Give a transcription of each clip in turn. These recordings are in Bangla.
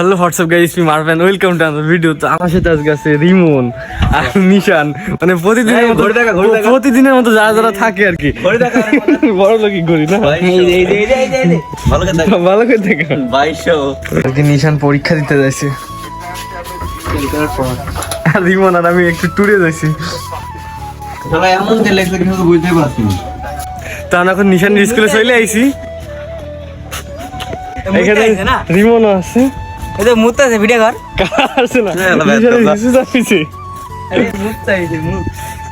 Hello what's up guys me Marvin welcome to another video তো আমার সাথে আজকে আছে রিমন আর নিশান। মানে প্রতিদিনের মতো দেখা, ঘড়ি দেখা। প্রতিদিনের মতো যারা যারা থাকে আর কি। দেখা, বড় লোকই করি না? ভালো করে থাকে বাইশো আর কি নিশান পরীক্ষা দিতে যাইছে। আর রিমন আর আমি একটু ট্যুরে যাইছি। এমন কিন্তু বুঝতে পারছি তো আমরা এখন নিশান স্কুলে চলে আইছি। এখানে রিমনও আছে। এই তো মুত আছে ভিডিও কর। হ্যাঁ,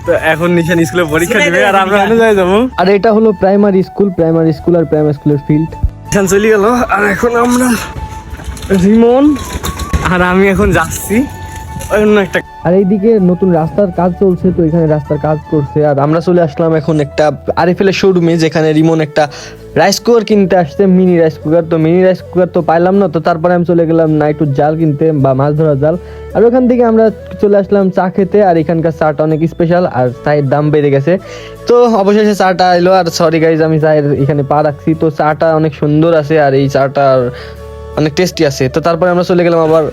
তো এখন নিশান স্কুলে পরীক্ষা দিবে আর আমরা। যাই যাব। আর এটা হলো প্রাইমারি স্কুল প্রাইমারি স্কুল আর প্রাইমারি স্কুলের ফিল্ড নিশান চলে গেল আর এখন আমরা রিমন আর আমি এখন যাচ্ছি। অন্য একটা আর এইদিকে নতুন রাস্তার কাজ চলছে, তো এখানে রাস্তার কাজ করছে। আর আমরা চলে আসলাম এখন একটা আরএফএল এর শোরুমে যেখানে রিমন একটা রাইস কুকার কিনতে আসছে মিনি রাইস কুকার তো মিনি রাইস কুকার তো পাইলাম না, তো তারপরে আমি চলে গেলাম নাইটুর জাল কিনতে বা মাছ ধরার জাল। আর ওখান থেকে আমরা চলে আসলাম চা খেতে, আর এখানকার চাটা অনেক স্পেশাল আর চায়ের দাম বেড়ে গেছে। তো অবশেষে চাটা এলো, আর সরি গাইজ আমি চায়ের এখানে পা রাখছি। তো চাটা অনেক সুন্দর আছে, আর এই চাটা অনেক টেস্টি আছে। তো তারপরে আমরা চলে গেলাম আবার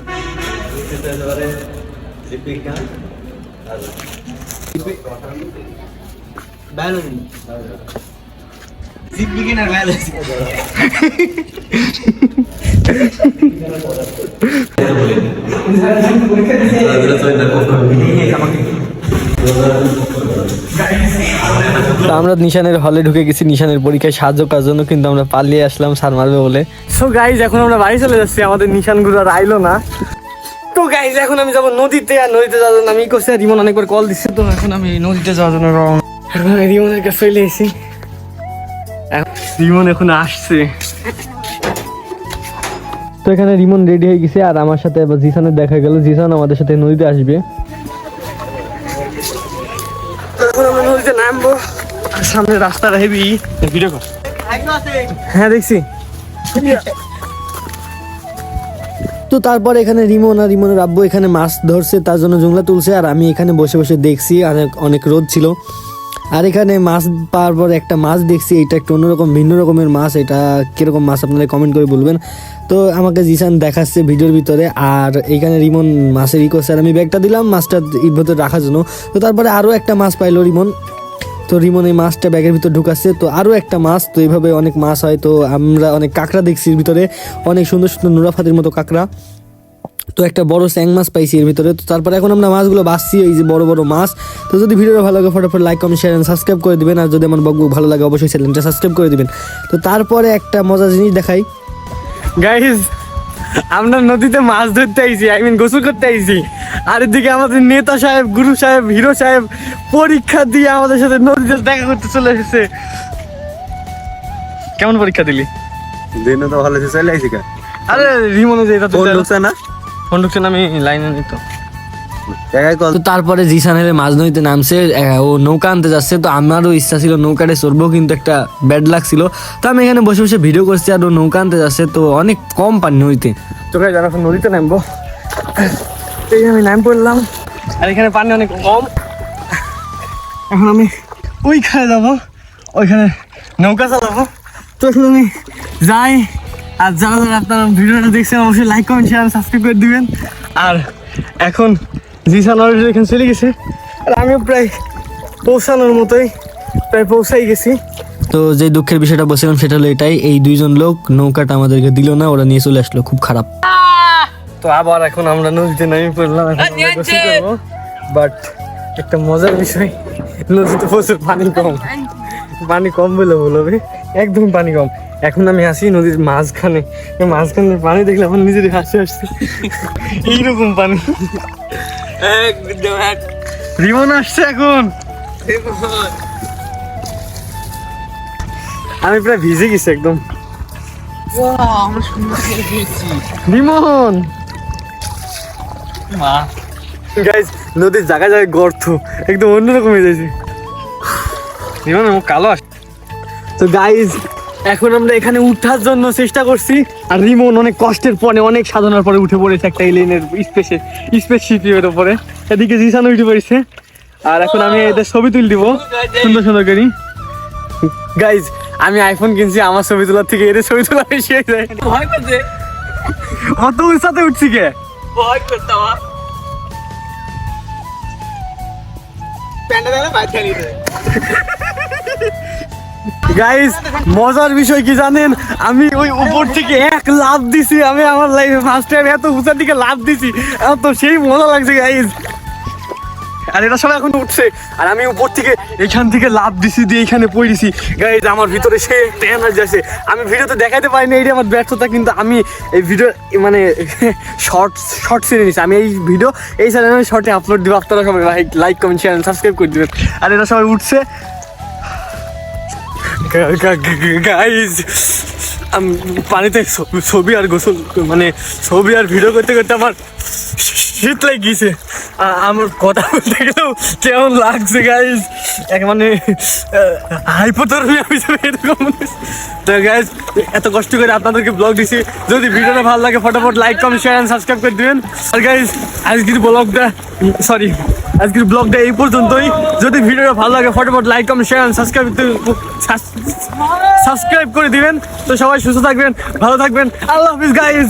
আমরা নিশানের হলে ঢুকে গেছি। নিশানের পরীক্ষায় সাহায্য করার জন্য কিন্তু আমরা পালিয়ে আসলাম স্যার মারবে বলে। সো গাইজ এখন আমরা বাড়ি চলে যাচ্ছি। আমাদের নিশান গুরু আর আইলো না। তো গাইজ এখন আমি যাব নদীতে আর নদীতে যাওয়ার জন্য আমি করছি রিমন অনেকবার কল দিচ্ছে তো এখন আমি নদীতে যাওয়ার জন্য রং এখন আমি রিমনের কাছে চলে এসেছি। এখন রিমন এখন আসছে। তো এখানে রিমন রেডি হয়ে গেছে আর আমার সাথে জিসানের দেখা গেল। জিসান আমাদের সাথে নদীতে আসবে। এখন আমরা নদীতে নামবো। সামনে রাস্তাটা হেভি ভিডিও কর। হ্যাঁ দেখছি। তো তারপর এখানে রিমন আর রিমনের আব্বু এখানে মাছ ধরছে, তার জন্য জুংলা তুলছে, আর আমি এখানে বসে বসে দেখছি, অনেক অনেক রোদ ছিল। আর এখানে মাছ পাওয়ার পর একটা মাছ দেখছি, এটা একটু অন্যরকম, ভিন্ন রকমের মাছ, এটা কীরকম মাছ আপনারা কমেন্ট করে বলবেন। তো আমাকে জিসান দেখাচ্ছে ভিডিওর ভিতরে, আর এখানে রিমন মাছের ই করছে আর আমি ব্যাগটা দিলাম, মাছটা এর ভিতরে রাখার জন্য। তো তারপরে আরও একটা মাছ পাইলো রিমন। তো রিমন এই মাছটা ব্যাগের ভিতর ঢুকাচ্ছে। তো আরও একটা মাছ, তো এইভাবে অনেক মাছ হয়। তো আমরা অনেক কাঁকড়া দেখছি এর ভিতরে। অনেক সুন্দর সুন্দর নুরাফাতির মতো কাঁকড়া। তো একটা বড় স্যাং মাছ পাইছি এর ভিতরে। তো তারপরে এখন আমরা মাছগুলো বাঁচছি, এই যে বড় বড় মাছ। তো যদি ভিডিওটা ভালো লাগে, ফটাফট like comment share and subscribe করে দিবেন। আর যদি আমার বকবুক ভালো লাগে, অবশ্যই চ্যানেলটা সাবস্ক্রাইব করে দিবেন। তো তারপরে একটা মজার জিনিস দেখাই। গাইজ আমরা নদীতে মাছ ধরতে আইছি আই মিন গোসল করতে আইছি। আর এদিকে আমাদের নেতা সাহেব গুরু সাহেব হিরো সাহেব পরীক্ষা দিয়ে আমাদের সাথে নদীতে দেখা করতে চলে এসেছে। কেমন পরীক্ষা দিলি? দিন তো ভালো চলে আইছি কা? আরে রিমনে যে এটা ফোন ঢুকছে না? ফোন ঢুকছে না আমি লাইনে নিত তো। তারপরে জিসানের মাছ নদীতে নামছে ও নৌকা আনতে যাচ্ছে তো আমারও ইচ্ছা ছিল নৌকাটা চড়বো কিন্তু একটা ব্যাড লাগছিল তো আমি এখানে বসে বসে ভিডিও করছি আর ও নৌকা আনতে যাচ্ছে তো অনেক কম পানি নদীতে তো গাইজ নদীতে নামবো এই আমি নাম পড়লাম। আর এখানে পানি অনেক কম। এখন আমি ওইখানে যাব ওইখানে নৌকা চালাবো। তো এখন আমি যাই আর যারা যারা আপনারা ভিডিওটা দেখছেন অবশ্যই লাইক কমেন্ট শেয়ার সাবস্ক্রাইব করে দিবেন। আর এখন জিসান অলরেডি এখানে চলে গেছে। আর আমিও প্রায় পৌঁছানোর মতোই প্রায় পৌঁছাই গেছি। তো যে দুঃখের বিষয়টা বলছিলাম সেটা হলো এটাই এই দুইজন লোক নৌকাটা আমাদেরকে দিল না ওরা নিয়ে চলে আসলো খুব খারাপ। তো আবার এখন আমরা নদীতে নেমে পড়লাম এখন আমরা গোসল করব। বাট একটা মজার বিষয় নদীতে প্রচুর পানি কম। পানি কম বলে বলবে একদম পানি কম। এখন আমি আসি নদীর মাঝখানে। মাঝখানে পানি দেখলে আমার নিজেরই হাসি আসছে। এইরকম পানি। একদম এক রিমন আসছে এখন। আমি প্রায় ভিজে গেছি একদম। আমরা সুন্দর রিমন! গাইজ নদীর জায়গায় জায়গায় গর্ত একদম অন্যরকম হয়ে যাচ্ছে। জীবন কালো আস তো গাইজ এখন আমরা এখানে উঠার জন্য চেষ্টা করছি। আর রিমন অনেক কষ্টের পরে অনেক সাধনার পরে উঠে পড়েছে একটা এলিয়েনের স্পেসে স্পেসশিপের উপরে। এদিকে জিসান উঠে পড়েছে। আর এখন আমি এদের ছবি তুল দিব। সুন্দর সুন্দর করি। গাইজ আমি আইফোন কিনছি আমার ছবি তোলার থেকে এদের ছবি তোলা বেশি হয়ে যায়। ভয় করছে? অত উঁচাতে উঠছি কে? ভয় করতাম প্যান্ডা দিলে বাইর গাইস মজার বিষয় কি জানেন? আমি ওই উপর থেকে এক লাভ দিছি, আমি আমার লাইফে ফার্স্ট টাইম এত উঁচার দিকে লাভ দিছি, আমার তো সেই মজা লাগছে গাইস আর এটা সবাই এখন উঠছে, আর আমি উপর থেকে এখান থেকে লাভ দিছি, দিয়ে এখানে পড়েছি। গাইজ আমার ভিতরে সে একটা এনার্জি আছে। আমি ভিডিওতে দেখাতে পারিনি এইটা আমার ব্যর্থতা, কিন্তু আমি এই ভিডিও মানে শর্ট শর্ট ছেড়ে নিছি আমি এই ভিডিও এই চ্যানেলে শর্টে আপলোড দিব। আপনারা সবাই লাইক কমেন্ট শেয়ার সাবস্ক্রাইব করে দিবেন। আর এটা সবাই উঠছে গাইজ আমি পানিতে ছবি- আর গোসল মানে ছবি আর ভিডিও করতে করতে আমার শীত লেগে গিয়েছে আমার কথা বলতে গেলেও কেমন লাগছে গাইজ এক মানে হাইপোথার্মিয়া হিসেবে এরকম তো গাইজ এত কষ্ট করে আপনাদেরকে ব্লগ দিছি। যদি ভিডিওটা ভালো লাগে, ফটাফট like comment share and subscribe করে দিবেন। আর গাইজ আজকের ব্লগটা সরি আজকের ব্লগটা এই পর্যন্তই। যদি ভিডিওটা ভালো লাগে, ফটাফট like comment share and subscribe subscribe করে দিবেন। তো সবাই সুস্থ থাকবেন, ভালো থাকবেন। আল্লাহ হাফিজ গাইজ